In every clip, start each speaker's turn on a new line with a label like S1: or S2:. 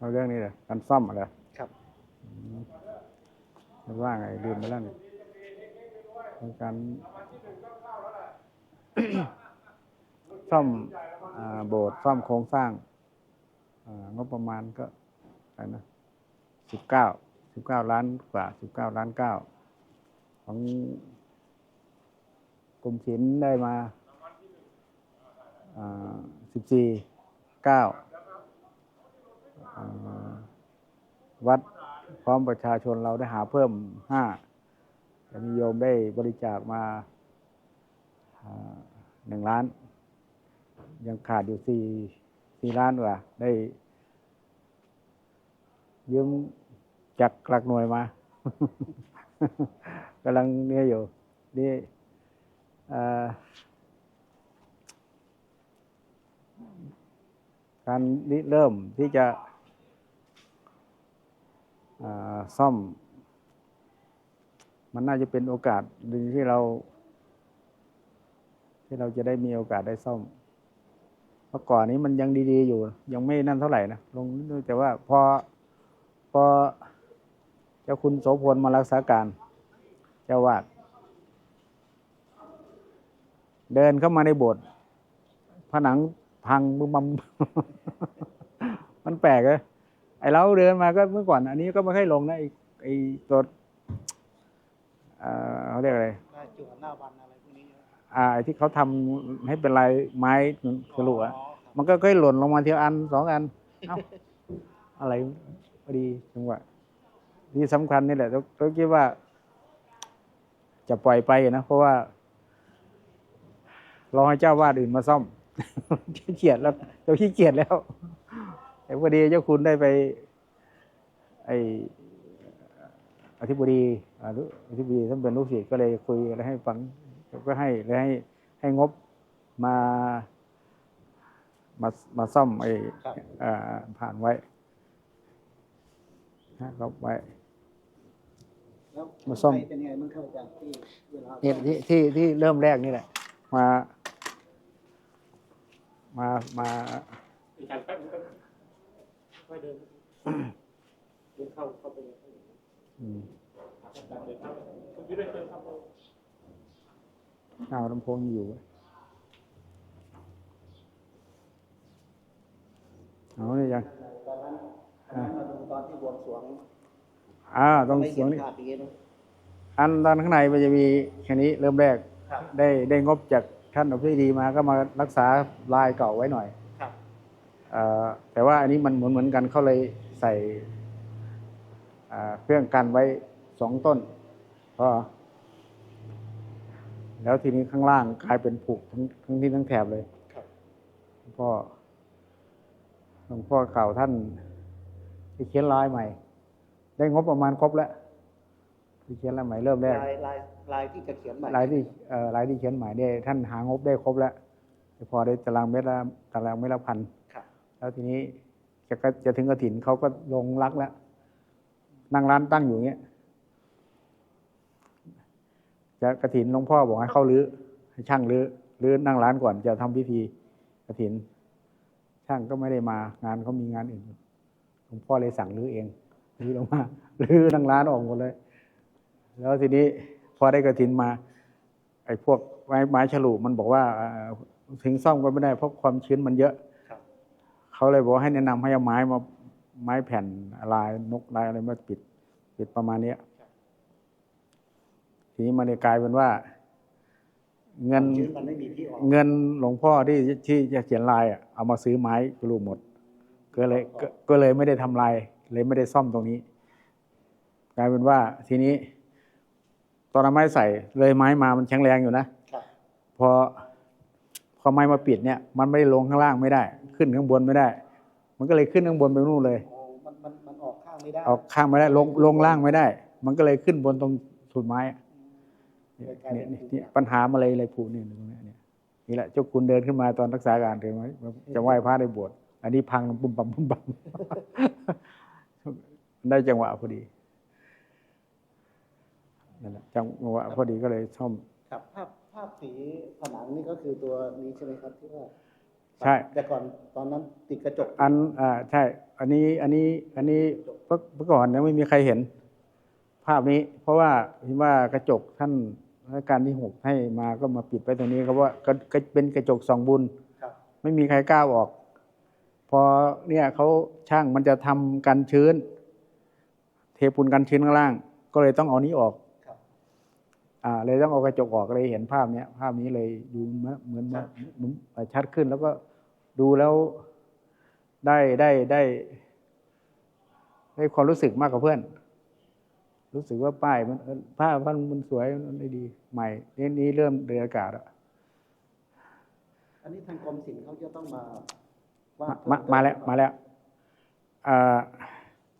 S1: เอาเรื่องนี้เลยการซ่อมอะไร
S2: ครับ
S1: มันว่าไงลืมไปแล้วนี่เป็นการซ่อมอ่าโบสถ์ซ่อมโครงสร้างอ่างบประมาณก็อะไรนะสิบเก้าสิบเก้าล้านกว่าสิบเก้าล้านเก้าของกรมศิลป์ได้มาสิบสี่เก้า วัดพร้อมประชาชนเราได้หาเพิ่มห้าแต่มีโยมได้บริจาคมาหนึ่งล้าน ยังขาดอยู่สี่สี่ล้านกว่าได้ยืมจากหลักหน่วยมากำลังเนี่ยอยู่ นี่การเริ่มที่จะ ซ่อม มันน่าจะเป็นโอกาสดีที่เรา ที่เราจะได้มีโอกาสได้ซ่อมเมื่อก่อนนี้มันยังดีๆอยู่ ยังไม่นั่นเท่าไหร่นะลงดนึงแต่ว่าพอพอเจ้าคุณโสพลมารักษาการ เจ้าวาดเดินเข้ามาในโบสถ์ผนังพังบึมบัมมันแปลกเลย ไอเราเดินมาก็เมื่อก่อน อันนี้ก็ไม่ค่อยลงนะไอไอตัวเอ่อเขาเรียกอะไร
S2: หน้าจั่วหน้าวันอะไรพวกนี้
S1: อ่าไอ้ที่เขาทำให้เป็นลายไม้สรุปอะ
S2: อ๋อครับ
S1: มันก็ค่อยหล่นลงมาทีละอันสองอันเอ้าอะไรพอดีจังหวะที่สำคัญนี่แหละต้องต้องคิดว่า จะปล่อยไปนะเพราะว่า รอให้เจ้าวาดอื่นมาซ่อมขี้เกียจแล้วเราขี้เกียจแล้ว แต่พอดีเจ้าคุณได้ไป ไออธิบดีอ่าอธิบดีท่านเป็นลูกศิษย์ก็เลยคุยอะไรให้ฟังก็ให้เลยให้ให้งบมามามาซ่อมไอ้
S2: ครับ
S1: อ่าผ่านไว้นะครับไว้
S2: แล้ว
S1: มาซ่อม
S2: เป็นยังไงบ้างครับอาจารย์ที่เวลา
S1: นี่ที่ที่ที่เริ่มแรกนี่แหละ มา มามา
S3: ค่อยเดินเดินเข้าเข้าไปเลย
S1: อืม
S3: เดินเข้าคุณพี่ด้วยเดินเข้าไป
S1: เอาลำโพงอยู่ไว้เอาเนี่ยยัง
S2: ตอนนั้นตอนนั้นมาดูตอนที่บวงสรวง
S1: อ่าต้อง
S2: ไม่
S1: เสี
S2: เห็
S1: ยง
S2: น
S1: นี่
S2: ขาดอย่างนี้นะ
S1: อันตอนข้างในมันจะมีแค่นี้เริ่มแรก
S2: ครับ
S1: ได้ได้งบจากท่านอภิดีมาก็มารักษาลายเก่าไว้หน่อย
S2: ครับ
S1: เอ่อ แต่ว่าอันนี้มันเหมือนเหมือนกันเขาเลยใส่อ่าเครื่องกันไว้สองต้นก็แล้วทีนี้ข้างล่างกลายเป็นผุทั้งทั้งที่ทั้งแถบเลย
S2: ครับ
S1: หลวงพ่อหลวงพ่อเก่าท่านที่เขียนลายใหม่ ได้งบประมาณครบแล้วที่เขียนลายใหม่เริ่มแรก
S2: ลายลายลายที่จะเขียนใหม่
S1: รายที่เอ่อรายที่เขียนหมายได้ท่านหางบได้ครบแล้วพอได้ตารางเมตรละตารางเมตรละพัน
S2: ครับ
S1: แล้วทีนี้จะจะถึงกระถินเขาก็ลงรักแล้วนั่งร้านตั้งอยู่เงี้ยจะกระถินหลวงพ่อบอกให้เข้ารื้อให้ช่างรื้อรื้อนั่งร้านก่อนจะทำพิธีกระถิน ช่างก็ไม่ได้มางานเขามีงานอื่นหลวงพ่อเลยสั่งรื้อเองรื้อลงมารื้อนั่งร้านออกหมดเลย แล้วทีนี้พอได้กระถินมา ไอ้พวกไม้ไม้ฉลุมันบอกว่าถึงซ่อมก็ไม่ได้เพราะความชื้นมันเยอะ เขาเลยบอกให้แนะนำให้เอาไม้มาไม้แผ่นลายนกลายอะไรมาปิดปิดประมาณเนี้ยทีนี้มันเลยกลายเป็นว่า เงิน
S2: ชื้นมันไม่มีที่ออก
S1: เงินหลวงพ่อที่ที่จะเขียนลายอะเอามาซื้อไม้กรูหมด ก็เลยก็ก็เลยไม่ได้ทำลายเลยไม่ได้ซ่อมตรงนี้ กลายเป็นว่า ทีนี้ ตอนเอาไม้ใส่เลยไม้มามันแข็งแรงอยู่นะ
S2: ครับ
S1: พอ พอไม้มาปิดเนี่ยมันไม่ได้ลงข้างล่างไม่ได้ ขึ้นข้างบนไม่ได้ มันก็เลยขึ้นข้างบนไปนู่นเลย
S2: โอ้มันมันมันออกข้างไม่ได้
S1: ออกข้างไม่ได้ลงลงล่างไม่ได้ มันก็เลยขึ้นบนตรงสุดไม้อะเนี่ยเนี่ยเนี่ยเนี่ยปัญหามาเลยเลยผูนี่ตรงเนี้ยเนี่ยนี่แหละเจ้าคุณเดินขึ้นมาตอนรักษาการถึงไหมจะไหว้พระในโบสถ์อันนี้พังปุ้มปั๊มปุ้มปั๊มได้จังหวะพอดีนั่นแหละจังหวะพอดีก็เลยซ่อม
S2: ครับภาพภาพสีผนังนี่ก็คือตัวนี้ใช่ไหมครับที่ว่า
S1: ใช่
S2: แต่ก่อนตอนนั้นติดกระจก
S1: อันอ่าใช่ อันนี้อันนี้อันนี้เมื่อเมื่อก่อนยังไม่มีใครเห็น ภาพนี้ เพราะว่าเห็นว่ากระจกท่านรัชกาลที่หกให้มาก็มาปิดไว้ตรงนี้ครับว่าก็ก็เป็นกระจกสองบุญ
S2: ครับ
S1: ไม่มีใครกล้าออก พอเนี่ยเขาช่างมันจะทำกันชื้น เทปูนกันชื้นข้างล่าง ก็เลยต้องเอานี้ออก
S2: ครับ
S1: อ่าเลยต้องเอากระจกออกเลยเห็นภาพเนี้ยภาพนี้เลยดูเหมือนเหมือนเหมือนชัดขึ้นแล้วก็ดูแล้วได้ได้ได้ได้ความรู้สึกมากกว่าเพื่อน รู้สึกว่าป้ายมันเออภาพมันมันสวยมันได้ดีใหม่นี่นี้เริ่มเดือนอากาศแล้ว
S2: อันนี้ทางกรมศิลป์เขาจะต้องมาว่า
S1: มา
S2: เพิ่
S1: มาแล้วมาแล้วอ่า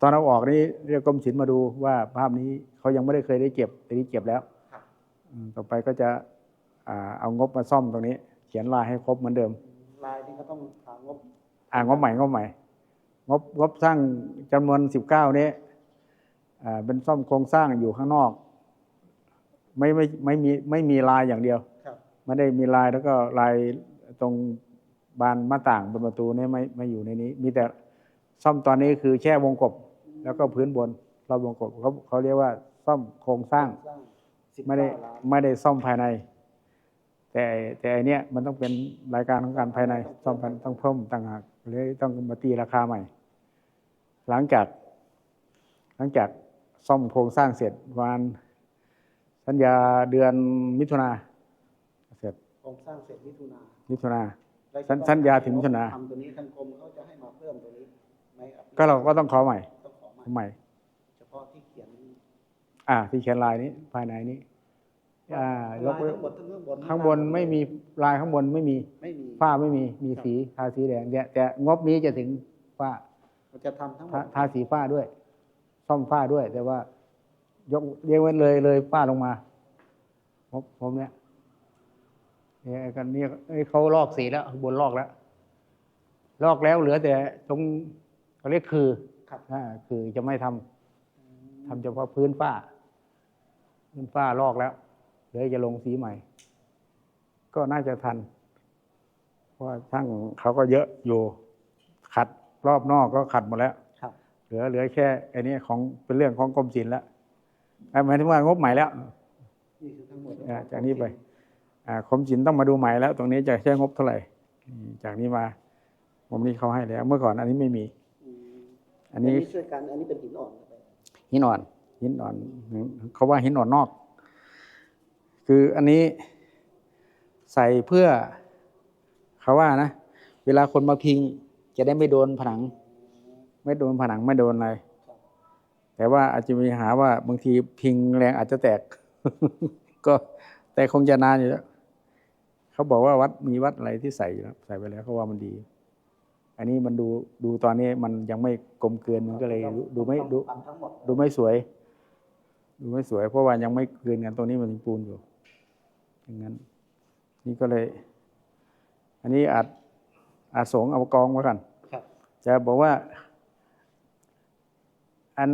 S1: ตอนเอาออกนี่เรียกกรมศิลป์มาดูว่าภาพนี้เขายังไม่ได้เคยได้เก็บแต่นี้เก็บแล้ว
S2: ครับ
S1: อืม ต่อไปก็จะอ่าเอางบมาซ่อมตรงนี้ เขียนลายให้ครบเหมือนเดิม
S2: ลายนี่ก็ต้องหางบ
S1: อ่างบใหม่งบใหม่งบงบสร้างจำนวนสิบเก้านี้อ่าเป็นซ่อมโครงสร้างอยู่ข้างนอก ไม่ไม่ไม่มีไม่มีลายอย่างเดียว
S2: ครับ
S1: ไม่ได้มีลายแล้วก็ลายตรงบานหน้าต่างบนประตูเนี่ยไม่ไม่อยู่ในนี้ มีแต่ซ่อมตอนนี้คือแช่วงกบ แล้วก็พื้นบนรอบวงกบเขาเขาเรียกว่าซ่อมโครงสร้าง
S2: สร้างสิบ
S1: ไม่ได้
S2: ล้าน
S1: ไม่ได้ซ่อมภายใน แต่แต่อันเนี้ยมันต้องเป็นรายการของการภายในซ่อมภายต้องเพิ่มต่างหากเลยต้องมาตีราคาใหม่ หลังจาก หลังจากซ่อมโครงสร้างเสร็จประมาณสัญญาเดือนมิถุนาเสร็จ
S2: โครงสร้างเสร็จมิถุนา
S1: มิถุนา
S2: แล้ว
S1: สัญสัญญาถึงมิถุนา
S2: ทำตัวนี้ทางกรมเขาจะให้มาเพิ่มตัวนี้ไหมครับ
S1: ก็เราก็ต้องขอใหม่
S2: ต้องขอ
S1: ข
S2: มา
S1: อใหม่
S2: เฉพาะที่เขียน
S1: อ่าที่เขียนลายนี้ภายในนี้ อ่าย
S2: ลากย
S1: เว้น
S2: ทั้งหมดทั้งข้างบน
S1: ข้างบนไม่มีลายข้างบนไม่มี
S2: ไม่มี
S1: ฝ้าไม่มีมีสีทาสีแดงแต่แต่งบนี้จะถึงฝ้า
S2: มันจะทำทั้งหม
S1: ทา
S2: ด
S1: ทาสีฝ้าด้วย ซ่อมฝ้าด้วย แต่ว่ายกเรียกไว้เลยเลยฝ้าลงมาผมผมเนี่ยเนี่ยไอ้กันเนี่ยไอ้เขาลอกสีแล้วข้างบนลอกแล้ว ลอกแล้วเหลือแต่ตรงเขาเรียกคือ
S2: ครับ
S1: อ่าคือจะไม่ทำ ทำเฉพาะพื้นฝ้า พื้นฝ้าลอกแล้วเหลือจะลงสีใหม่ ก็น่าจะทัน เพราะว่าช่างเขาก็เยอะอยู่ ขัดรอบนอกก็ขัดหมดแล้ว
S2: ครับ
S1: เหลือเหลือแค่ไอ้นี้ของเป็นเรื่องของกรมศิลป์แล้วอ่าหมายถึงว่างบใหม่แล้ว
S2: นี่คือทั้งหมด
S1: อ่าจากนี้ไปอ่ากรมศิลป์ต้องมาดูใหม่แล้ว ตรงนี้จะใช้งบเท่าไหร่อืมจากนี้มางบนี้เขาให้แล้ว เมื่อก่อนอันนี้ไม่มี
S2: อืม
S1: อันนี้
S2: ช่วยกันอันนี้เป็นหินอ่อนครับ
S1: หินอ่อน หินอ่อนเขาว่าหินอ่อนนอก คืออันนี้ใส่เพื่อเขาว่านะ เวลาคนมาพิง จะได้ไม่โดนผนัง ไม่โดนผนังไม่โดนอะไรแต่ว่าอาจจะมีหาว่าบางทีพิงแรงอาจจะแตก ก็แต่คงจะนานอยู่แล้วเขาบอกว่าวัดมีวัดอะไรที่ใส่อยู่แล้วใส่ไปแล้วเขาว่ามันดี อันนี้มันดูดูตอนนี้มันยังไม่กลมเกลือนมันก็เลยดูดูไม่ดู
S2: ทำทั้งหมด
S1: ดูไม่สวย ดูไม่สวย เพราะว่ายังไม่เกินกันตรงนี้มันยังปูนอยู่อย่างนั้น นี่ก็เลย อันนี้อาจอาจสงเอากองไว้ก่อน
S2: ครับ
S1: จะบอกว่า อัน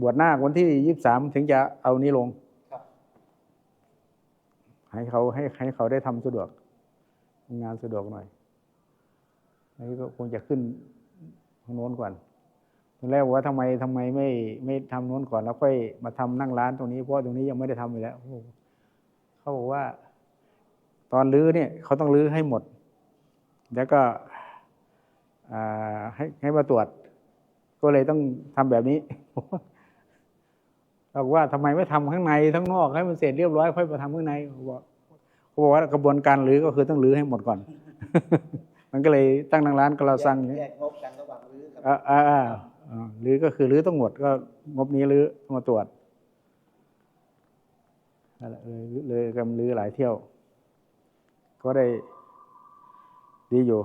S1: บวชหน้าควันที่ยี่สามถึงจะเอานี้ลง
S2: ครับ
S1: ให้เขาให้ให้เขาได้ทำสะดวกทำงานสะดวกหน่อยอันนี้ก็คงจะขึ้นทางโน้นก่อนตอน แรกว่าทำไมทำไมไม่ไม่ทำโน้นก่อนแล้วค่อยมาทำนั่งร้านตรงนี้เพราะตรงนี้ยังไม่ได้ทำอยู่แล้วเขาบอกว่า ตอนรื้อเนี่ยเขาต้องรื้อให้หมด แล้วก็อ่าให้ให้มาตรวจ ก็เลยต้องทำแบบนี้บอกว่าทำไมไม่ทำข้างในทั้งนอกให้มันเสร็จเรียบร้อยค่อยมาทำข้างในเขาบอกเขาบอกว่ากระบวนการรื้อก็คือต้องรื้อให้หมดก่อน มันก็เลยตั้งทางร้านก็เราสั่งอย่างนี้
S2: แยกงบกันระหว่างรื้อกับ
S1: อ่าอ่าอ่าอ่ารื้อก็คือรื้อต้องหมดก็งบนี้รื้อมาตรวจเลยเลยกำรื้อหลายเที่ยว ก็ได้ดีอยู่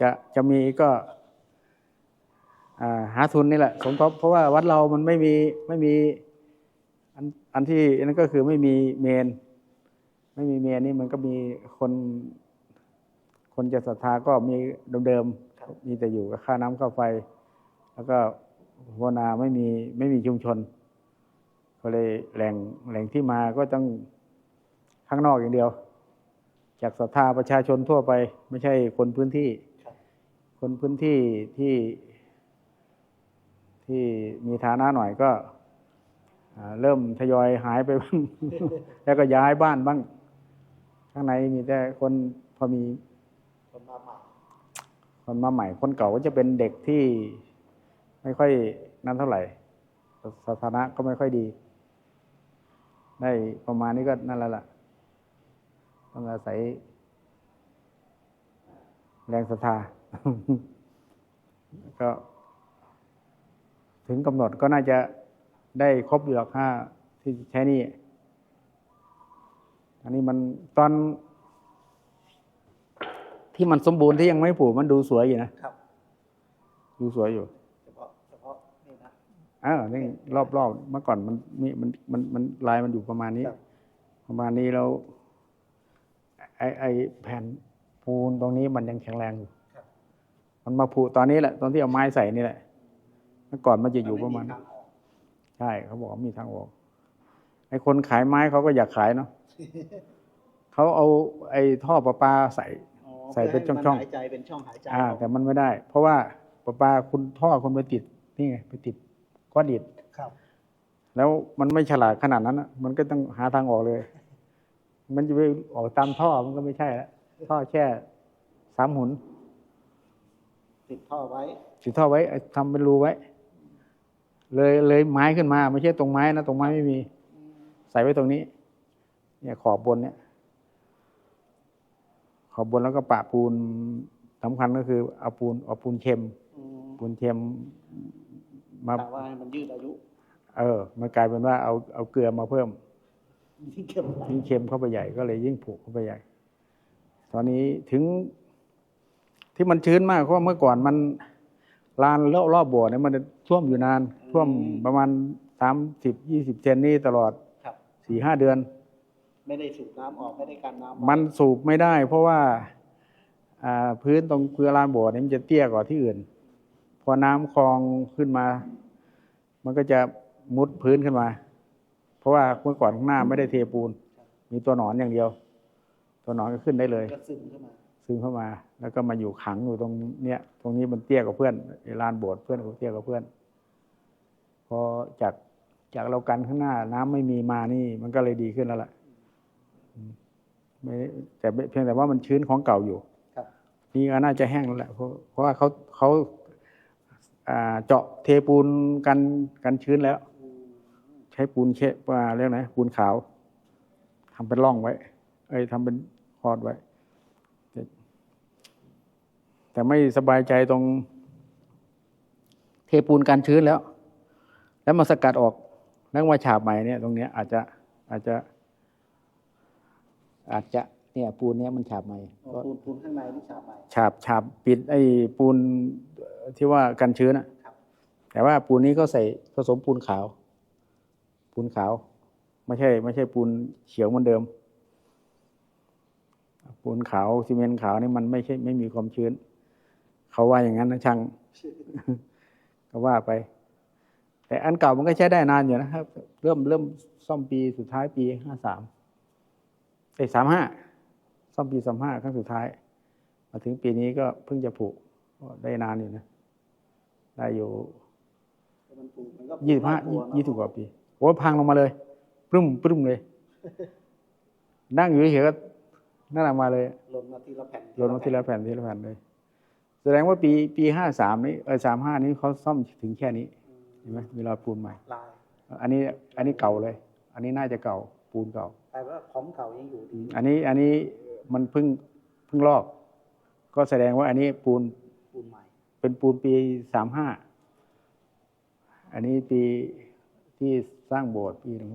S1: จะจะมีก็หาทุนนี่แหละสมทบเพราะว่าวัดเรามันไม่มีไม่มีอันอันที่นั่นก็คือไม่มีเมน ไม่มีเมนนี่มันก็มีคน คนจะศรัทธาก็มีเดิมๆมีแต่อยู่กับค่าน้ำค่าไฟ แล้วก็ภาวนาไม่มีไม่มีชุมชน ก็เลยแหล่งแหล่งที่มาก็ต้องข้างนอกอย่างเดียว จากศรัทธาประชาชนทั่วไป ไม่ใช่คนพื้นที่
S2: ครับ
S1: คนพื้นที่ที่ที่มีฐานะหน่อยก็อ่าเริ่มทยอยหายไปบ้าง แล้วก็ย้ายบ้านบ้าง ข้างในมีแต่คนพอมี
S2: คนมาใหม่
S1: คนมาใหม่ คนเก่าก็จะเป็นเด็กที่ ไม่ค่อยนั้นเท่าไหร่สถานะก็ไม่ค่อยดี ได้ประมาณนี้ก็นั่นแล้วล่ะ ต้องอาศัย แรงศรัทธาก็ ถึงกำหนดก็น่าจะได้ครบอยู่หรอกห้าที่ใช้หนี่ อันนี้มันตอน ที่มันสมบูรณ์ที่ยังไม่ผูกมันดูสวยอยู่นะ
S2: ครับ
S1: ดูสวยอยู่
S2: เฉพาะเฉพาะนี่นะ
S1: เออนี่รอบรอบเมื่อก่อนมันมีมันมันมันลายมันอยู่ประมาณนี้
S2: ครับ
S1: ประมาณนี้แล้วไอไอแผ่นปูนตรงนี้มันยังแข็งแรงอยู่
S2: ครับ
S1: มันมาผูตอนนี้แหละ ตอนที่เอาไม้ใส่นี่แหละ เมื่อก่อนมันจะอยู่ประมาณ
S2: นไทางออก
S1: ใช่เขาบอกว่ามีทางออกไอคนขายไม้เขาก็อยากขายเนาะเขาเอาไอท่อประปาใส่
S2: อ๋อ
S1: ใส่เป็น
S2: พื่ให้
S1: ช่องๆ
S2: มัหายใจเป็นช่องหายใจ
S1: อ่า
S2: ออก
S1: แต่มันไม่ได้ เพราะว่าประปาคุณท่อคุณไปติดนี่ไงไปติด ก้อนอิฐ
S2: ครับ
S1: แล้วมันไม่ฉลาดขนาดนั้นอะมันก็ต้องหาทางออกเลย มันจะไปออกตามท่อมันก็ไม่ใช่แล้วท่อแค่สามหุน
S2: ติดท่อไว้
S1: ติดท่อไว้ทำเป็นรูไว้ เลยเลยไม้ขึ้นมา ไม่ใช่ตรงไม้นะตรงไม้ไม่มี ใส่ไว้ตรงนี้ เนี่ยขอบบนเนี่ย ขอบบนแล้วก็ปะปูนสำคัญก็คือเอาปูนเอาปูนเค็ม
S2: อืม
S1: ปูนเค็ม มา
S2: กะว่าให้มันยืดอายุ
S1: เออ มันกลายเป็นว่าเอาเอาเกลือมาเพิ่ม
S2: ยิ่งเข้ม
S1: ยิ่งเค็มเข้าไปใหญ่ก็เลยยิ่งผูกเข้าไปใหญ่ ตอนนี้ถึงที่มันชื้นมากเพราะว่าเมื่อก่อนมันลานรอบรอบบ่อเนี่ยมันจะท่วมอยู่นานท่วมประมาณสามสิบยี่สิบเซนนี่ตลอด
S2: ครับ
S1: สี่ห้าเดือน
S2: ไม่ได้สูบน้ำออกไม่ได้กันน้ำออก
S1: มันสูบไม่ได้ เพราะว่าอ่าพื้นตรงพื้นลานบ่อเนี่ยมันจะเตี้ยกว่าที่อื่น พอน้ำคลองขึ้นมา มันก็จะมุดพื้นขึ้นมา เพราะว่าเมื่อก่อนข้างหน้าไม่ได้เทปูน มีตัวหนอนอย่างเดียว ตัวหนอนก็ขึ้นได้เลย
S2: ก็ซึมเข้ามา
S1: ซึมเข้ามา แล้วก็มาอยู่ขังอยู่ตรงเนี้ย ตรงนี้มันเตี้ยกว่าเพื่อนไอ้ลานโบสถ์เพื่อนก็เตี้ยกว่าเพื่อน พอจากจากเรากันข้างหน้า น้ำไม่มีมานี่มันก็เลยดีขึ้นแล้วล่ะอืมไม่ได้แต่เพียงแต่ว่ามันชื้นของเก่าอยู่
S2: ครับ
S1: นี่ก็น่าจะแห้งแล้วแหละเพราะเพราะว่าเขาเขาอ่า เจาะเทปูนกันกันชื้นแล้ว
S2: อืม
S1: ใช้ปูนเชว่าเรียกไงปูนขาวทำเป็นร่องไว้ เอ้ยทำเป็นคอดไว้แต่แต่ไม่สบายใจตรง เทปูนกันชื้นแล้ว แล้วมาสกัดออกแล้วมาฉาบใหม่เนี่ย ตรงเนี้ยอาจจะอาจจะ อาจจะเนี่ยปูนเนี้ยมันฉาบใหม่
S2: อ๋อ
S1: ก็
S2: ปูนปูนข้างในนี่ฉาบใหม่
S1: ฉาบฉาบปิดไอ้ปูน ที่ว่ากันชื้นอะ
S2: ครับ
S1: แต่ว่าปูนนี้ก็ใส่ผสมปูนขาว ปูนขาว ไม่ใช่ ไม่ใช่ปูนเขียวเหมือนเดิม ปูนขาวซีเมนต์ขาวนี่มันไม่ใช่ไม่มีความชื้น เขาว่าอย่างนั้นนะช่างก็ว่าไป แต่อันเก่ามันก็ใช้ได้นานอยู่นะครับ เริ่มเริ่มซ่อมปีสุดท้ายปีห้าสามเอ้สามห้าซ่อมปีสามห้าครั้งสุดท้าย มาถึงปีนี้ก็เพิ่งจะผูกก็ได้นานอยู่นะ ได้อยู่
S2: แต่มันปูนมันก็
S1: ยี่สิบห้า
S2: น่ลัวเนอะ
S1: ยี่สิบกว่าปีโอ้ยพังลงมาเลยปรึ้มปรึ้มเลย นั่งอยู่เฉยๆก็นั่นออกมาเลย
S2: หล่นมาทีละแผ่น
S1: โยนมาทีละแผ่นทีละแผ่นเลย แสดงว่าปีปีห้าสามนี้เออสามห้านี้เขาซ่อมถึงแค่นี้
S2: อืม
S1: เห็นไหมเวลาปูนใหม่
S2: ลาย
S1: อันนี้อันนี้เก่าเลย อันนี้น่าจะเก่าปูนเก่า
S2: แต่ว่าของเก่ายังอยู่ดี
S1: อันนี้อันนี้มันเพิ่งเพิ่งลอก ก็แสดงว่าอันนี้ปูน
S2: ปูนใหม่
S1: เป็นปูนปีสามห้าอันนี้ปีที่สร้างโบสถ์ปีหนึ่ง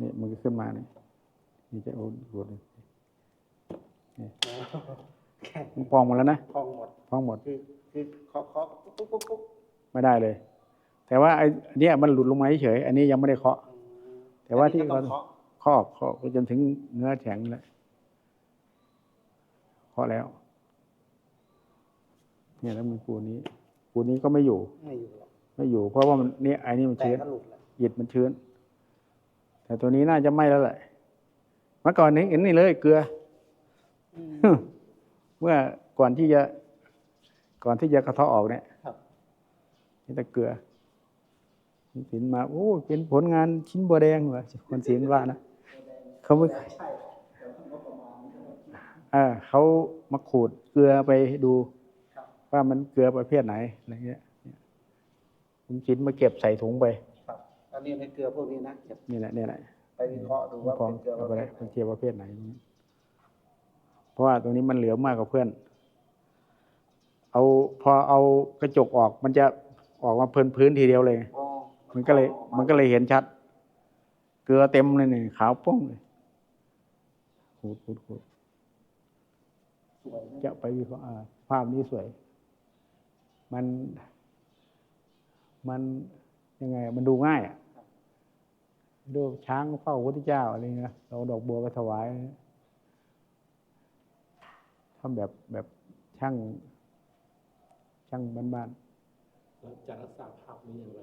S1: นี่มันก็ขึ้นมาเนี่ยนี่จะโอนโบสถ์นี่
S2: แข็ง
S1: มันพองหมดแล้วนะ
S2: พองหมด
S1: พองหมด
S2: คือคือเคาะเคาะปุ๊บปุ๊บปุ๊บปุ๊บ
S1: ไม่ได้เลย แต่ว่าไอ้เนี้ยมันหลุดลงมาเฉยๆอันนี้ยังไม่ได้เคาะ
S2: อืม
S1: แต่ว่าที่
S2: อันนี้ก็ต้องเคาะ
S1: เคาะเคาะไปจนถึงเนื้อแข็งแล้วเคาะแล้ว เนี่ยแล้วมีปูนนี้ปูนนี้ก็ไม่อยู่
S2: ไม่อยู่หรอก
S1: ไม่อยู่ เพราะว่ามันเนี่ยไอ้นี่มัน
S3: แต่
S1: ชื้น
S3: ก็หลุดแหละ
S1: อิฐมันชื้น แต่ตัวนี้น่าจะไหม้แล้วแหละเมื่อก่อนนี้เห็นนี่เลยเกลือ
S2: อืม
S1: เมื่อก่อนที่จะ ก่อนที่จะกระเทาะออกเนี่ย
S2: ครับ
S1: นี่แต่เกลือคุณศิลป์มา โอ้เป็นผลงานชิ้นบัวแดงเหรอคนศิลป์ว่านะเขาไม่
S2: ใช่แต่ว่างบประมาณมันก็ไม่
S1: เออเขามาขูดเกลือไปดู
S2: ครับ
S1: ว่ามันเกลือประเภทไหนอะไรเงี้ยคุณศิลป์มาเก็บใส่ถุงไป
S2: ครับอันนี้ในเกลือพวกนี้นะเก็บ
S1: นี่แหละนี่แหละ
S2: ไปวิเคราะห์ดูว่า
S1: พร้อ
S2: เป็
S1: ม
S2: นเกลือป
S1: เอา
S2: ระ
S1: ไป
S2: เภ
S1: เลย
S2: ทไหน
S1: เป็นเกลือประเภทไหน เพราะว่าตรงนี้มันเหลือมากกว่าเพื่อน เอาพอเอากระจกออกมันจะออกมาพื้นพื้นทีเดียวเลย
S2: อ๋อ
S1: มันก็เลย มันก็เลยเห็นชัด เกลือเต็มเลยนี่ขาวป้องเลยขูดขูดขูด
S2: สวยนะ
S1: จะไปวิเคราะห์อ่าภาพนี้สวย มันมันยังไง มันดูง่ายอะดูช้างเฝ้าพระพุทธเจ้าอะไรเงี้ยเราดอกบัวไปถวายทำแบบแบบช่าง ช่างบ้าน
S3: เราจะรักษาภาพนี้อย่างไร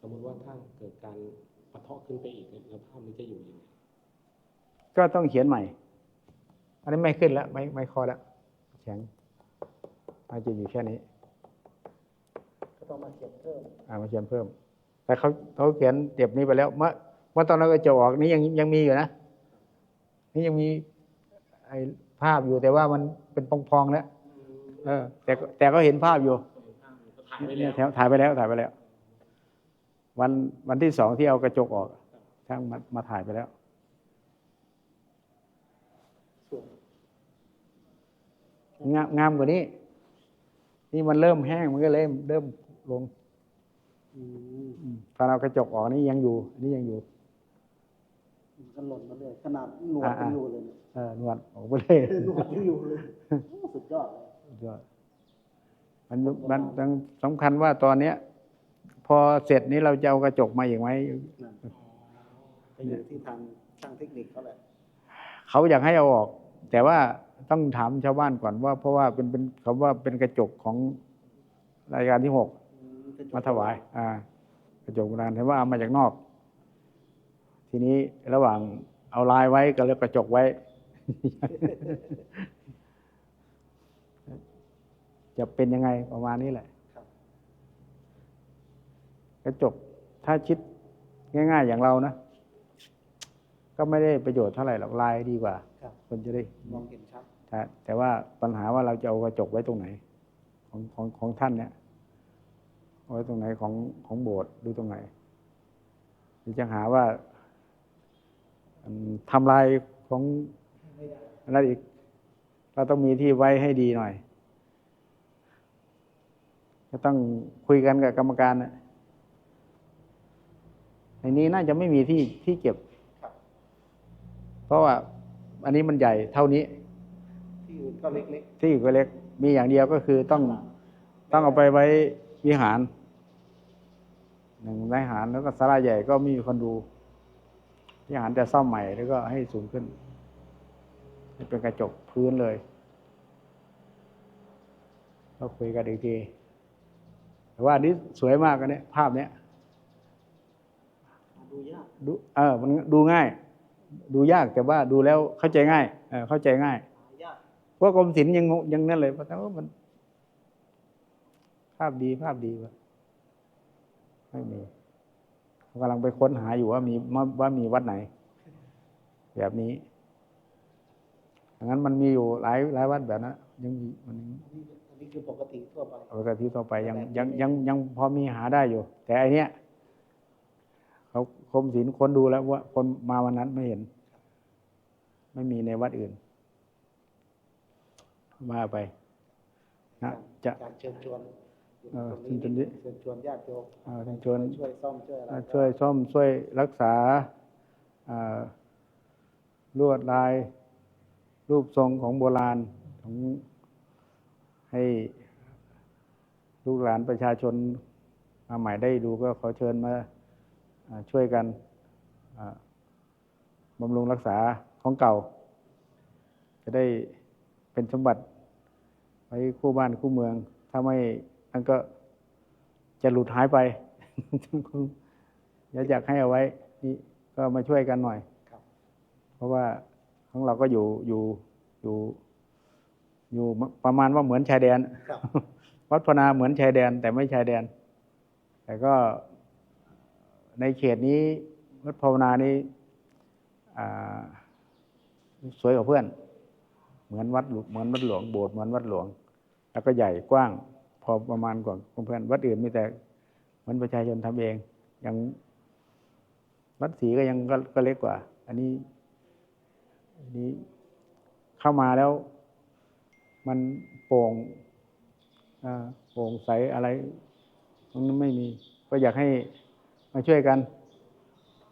S3: สมมติว่าถ้าเกิดการปะเทาะขึ้นไปอีกเนี่ยแล้วภาพนี้จะอยู่ยังไง
S1: ๆก็ต้องเขียนใหม่ อันนี้ไม่ขึ้นแล้ว ไม่ไม่คอแล้วแข็งอาจจะอยู่แค่นี้
S2: ก็ต้องมาเก็บเพิ่ม
S1: อ่ามาเขียนเพิ่ม แต่เขาเขาเขียนเก็บนี้ไปแล้วเมื่อเมื่อตอนเราก็จะออกนี่ยังยังมีอยู่นะนี่ยังมีไอ้ภาพอยู่แต่ว่ามันเป็นพองๆแล้วเออ แต่ก็แต่ก็เห็นภาพอยู่
S3: ถ่ายไป
S1: เนี่
S3: แล้
S1: ยวแถวถ่ายไปแล้วถ่ายไปแล้ว วันวันที่สองที่เอากระจกออกช่างมามาถ่ายไปแล้ว
S2: สวย
S1: งามงามกว่านี้ นี่มันเริ่มแห้งมันก็เริ่มเริ่มลง
S2: อืม
S1: อืมตอนเอากระจกออกนี่ยังอยู่อันนี่ยังอยู่
S2: มันก็หล่นมาเลยขนาดหนวด
S1: อ่า
S2: ยัง
S1: อ่า
S2: อยู่เลยเนี่ย
S1: เออหนวดออกไปเลย
S2: หนวดยังอยู่เลยโอ้สุดยอดเลย
S1: สุดยอดมันมันมันสำคัญว่าตอนเนี้ย พอเสร็จนี้เราจะเอากระจกมาอีกไหม
S2: นั่นไปอยู่ที่ทางช่างเทคนิคเขาแหละ
S1: เขาอยากให้เอาออก แต่ว่า ต้องถามชาวบ้านก่อนว่า เพราะว่าเป็นเป็นเขาว่าเป็นกระจกของรายการที่หก
S2: อืกระจก
S1: มาถวาย อ่า กระจกโบราณแต่ว่าเอามาจากนอก ทีนี้ระหว่างเอาลายไว้กับเลือกกระจกไว้ จะเป็นยังไงประมาณนี้แหละ
S2: ครับ
S1: กระจกถ้าชิดง่าย ๆ อย่างเรานะ ก็ไม่ได้ประโยชน์เท่าไหร่หรอกลายดีกว่า
S2: ครับ
S1: คนจะได้
S2: มองเห็นชัด
S1: แต่แต่ว่าปัญหาว่าเราจะเอากระจกไว้ตรงไหน ของของของท่านเนี่ยเอาไว้ตรงไหนของของโบสถ์หรือตรงไหนหรือจะหาว่าอืมทำลายของอะไรอีก เราต้องมีที่ไว้ให้ดีหน่อย ก็ต้องคุยกันกับกรรมการนะในนี้น่าจะไม่มีที่ที่เก็บ
S2: ครับ
S1: เพราะว่าอันนี้มันใหญ่เท่านี้
S2: ที่อื่นก็เล็ก
S1: ที่อื่นก็เล็ก มีอย่างเดียวก็คือต้องต้องเอาไปไว้วิหารหนึ่งวิหารแล้วก็ศาลาใหญ่ก็ไมมีคนดูวิหารแต่ซ่อมใหม่แล้วก็ให้สูงขึ้นให้เป็นกระจกพื้นเลยก็คุยกันอีกทีแต่ว่าอันนี้สวยมากอันเนี้ยภาพเนี้ย
S2: ๆหาดูยาก
S1: ดูเออมันดูง่าย ดูยากแต่ว่าดูแล้วเข้าใจง่ายเออเข้าใจง่าย
S2: หายาก
S1: เพราะกรมศิลป์ยังงงยังนั่นเลยเพราะว่ามัน ภาพดีภาพดีวะไม่มีกำลังไปค้นหาอยู่ว่ามีว่ามีวัดไหน แบบนี้ดังนั้นมันมีอยู่หลายหลายวัดแบบนั้นยังมีมัน
S2: อันนี้อันนี้คือปกติทั่วไป
S1: ปกติต่อไปยังยังยังยังพอมีหาได้อยู่ แต่อันเนี้ยเขา คมศิลป์คนดูแล้วว่า คนมาวันนั้นไม่เห็น ไม่มีในวัดอื่น ว่าไปนะจะ
S2: การเชิญชวน
S1: เออ
S2: ตรงนี้
S1: เชิญชวนดิ
S2: เชิญชวนญาติโยม
S1: เอ่อชวน
S2: ช่วยซ่อมช่วยอะไร
S1: อ่าช่วยซ่อมช่วยรักษาอ่าลวดลาย รูปทรงของโบราณของให้ลูกหลานประชาชนมาใหม่ได้ดูก็ขอเชิญมาอ่า ช่วยกันอ่าบำรุงรักษาของเก่า จะได้เป็นสมบัติไว้คู่บ้านคู่เมือง ถ้าไม่นั่นก็จะหลุดหายไปอยากให้เอาไว้ นี่ก็มาช่วยกันหน่อย
S2: ครับ
S1: เพราะว่าของเราก็อยู่อยู่อยู่อยู่ประมาณว่าเหมือนชายแดน
S2: ครับ
S1: วัดพนาเหมือนชายแดน แต่ไม่ชายแดน แต่ก็ ในเขตนี้วัดภาวนานี้อ่สวยกว่าเพื่อน เหมือนวัดเหมือนวัดหลวงโบสถ์เหมือนวัดหลวง แล้วก็ใหญ่กว้าง พอประมาณกว่าเพื่อนวัดอื่นมีแต่เหมือนประชาชนทำเองยังวัดศรีก็ยังก็ก็เล็กกว่า อันนี้อันนี้เข้ามาแล้ว มันโปร่งโปร่งใสอะไรตรงนั้นไม่มี ก็อยากให้ มาช่วยกัน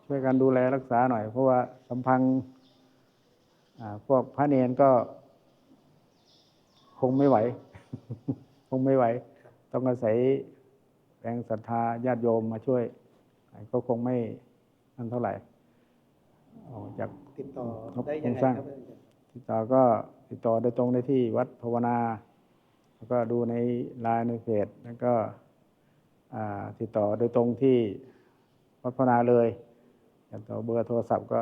S1: ช่วยกันดูแลรักษาหน่อย เพราะว่าลำพังอ่าพวกพระเนนก็ คงไม่ไหว คงไม่ไหว ต้องอาศัยแรงศรัทธาญาติโยมมาช่วย ก็คงไม่นั่นเท่าไหร่ออกจาก
S2: ติดต่อ
S1: ครับ
S2: ได้ยังไง
S1: โครงสร้าง
S2: ครับอาจารย์
S1: ติดต่อก็ติดต่อโดยตรงได้ที่วัดภาวนา แล้วก็ดูในไลน์ในเพจแล้วก็อ่าติดต่อโดยตรงที่ วัดภาวนาเลยติดต่อเบอร์โทรศัพท์ก็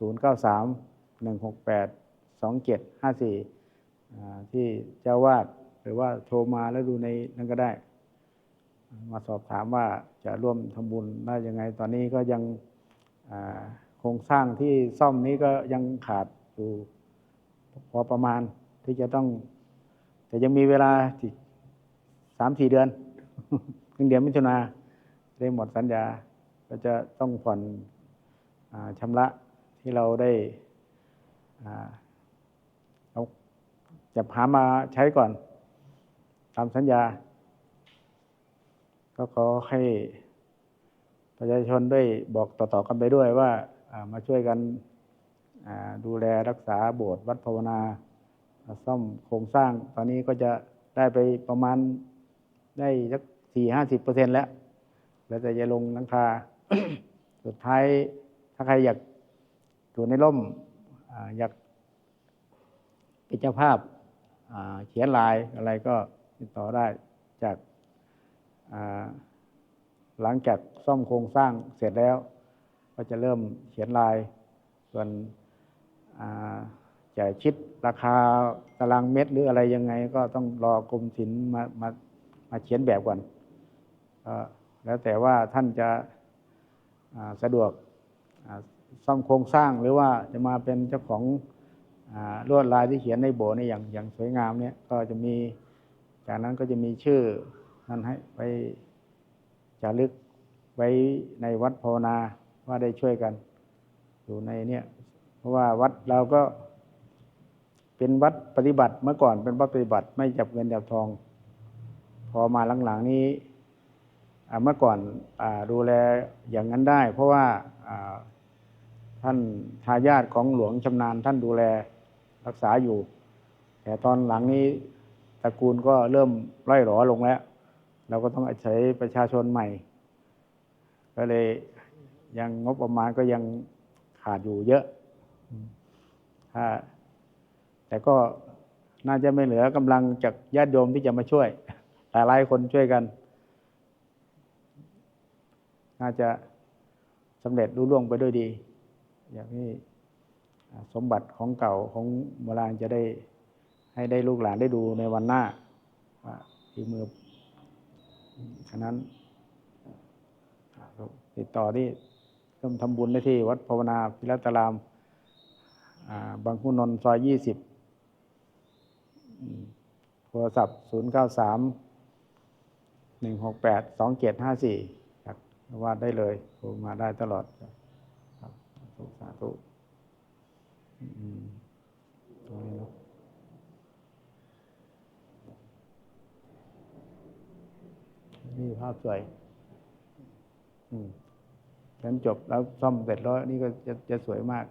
S1: 0 9 3 1 6 8 2 7 5 4 ที่เจ้าวาดหรือว่าโทรมาแล้วดูในนั้นก็ได้ มาสอบถามว่าจะร่วมทำบุญได้ยังไง ตอนนี้ก็ยังโครงสร้างที่ซ่อมนี้ก็ยังขาดอยู่พอประมาณที่จะต้อง แต่ยังมีเวลาสามสี่เดือนถึงเดือนมิถุนา ได้หมดสัญญา ก็จะต้องผ่อนอชำระที่เราได้เราจะหามาใช้ก่อน ตามสัญญา ก็ขอให้ประชาชนด้วยบอกต่อๆกันไปด้วยว่าามาช่วยกันดูแลรักษาโบสถ์วัดภาวนา ซ่อมโครงสร้าง ตอนนี้ก็จะได้ไปประมาณได้สักสี่ห้าสิบเปอร์เซ็นแล้ว แล้วแต่จะลงหลังคา สุดท้ายถ้าใครอยากอยู่ในร่มอยากเป็นเจ้าภาพเขียนลายอะไรก็ติดต่อได้จากหลังจากซ่อมโครงสร้างเสร็จแล้ว ก็จะเริ่มเขียนลาย ส่วนอ่าจะคิดราคาตารางเมตรหรืออะไรยังไง ก็ต้องรอกรมศิลป์มามามาเขียนแบบก่อน แล้วแต่ว่าท่านจะสะดวกอ่าซ่อมโครงสร้างหรือว่าจะมาเป็นเจ้าของอลวดลายที่เขียนในโบสถ์นี่อย่างอย่างสวยงามเนี่ยก็จะมีจากนั้นก็จะมีชื่อนั้นให้ไว้จารึกไว้ในวัดภาวนาว่าได้ช่วยกัน อยู่ในเนี่ยเพราะว่าวัดเราก็เป็นวัดปฏิบัติเมื่อก่อนเป็นวัดปฏิบัติไม่จับเงินจับทอง พอมาหลังๆนี้ เมื่อก่อนอดูแลอย่างนั้นได้ เพราะว่าท่านทายาทของหลวงชำนาญท่านดูแลรักษาอยู่ แต่ตอนหลังนี้ตระกูลก็เริ่มร่อยหรอลงแล้ว เราก็ต้องอาศัยประชาชนใหม่ ก็เลยยังงบประมาณก็ยังขาดอยู่เยอะถ้าแต่ก็น่าจะไม่เหลือกำลังจากญาติโยมที่จะมาช่วย หลายหลายๆคนช่วยกัน น่าจะสำเร็จรุ่ร่วงไปด้วยดี อยากให้สมบัติของเก่าของโบราณจะได้ให้ได้ลูกหลานได้ดูในวันหน้าว่าฝีมือฉะนั้นติดต่อที่ร่มทำบุญได้ที่วัดภาวนาพิรัตรามบางขุนนท์ซอยยี่สิบโทรศัพท์ศูนย์เก้าสามหนึ่งหกแปดสอง093 168าสี่ วาดได้เลยโทรมาได้ตลอดครับสาธุตรงนี้เนาะนี่ภาพสวยอืมฉันจบแล้วซ่อมเสร็จแล้วนี่ก็จะจะสวยมาก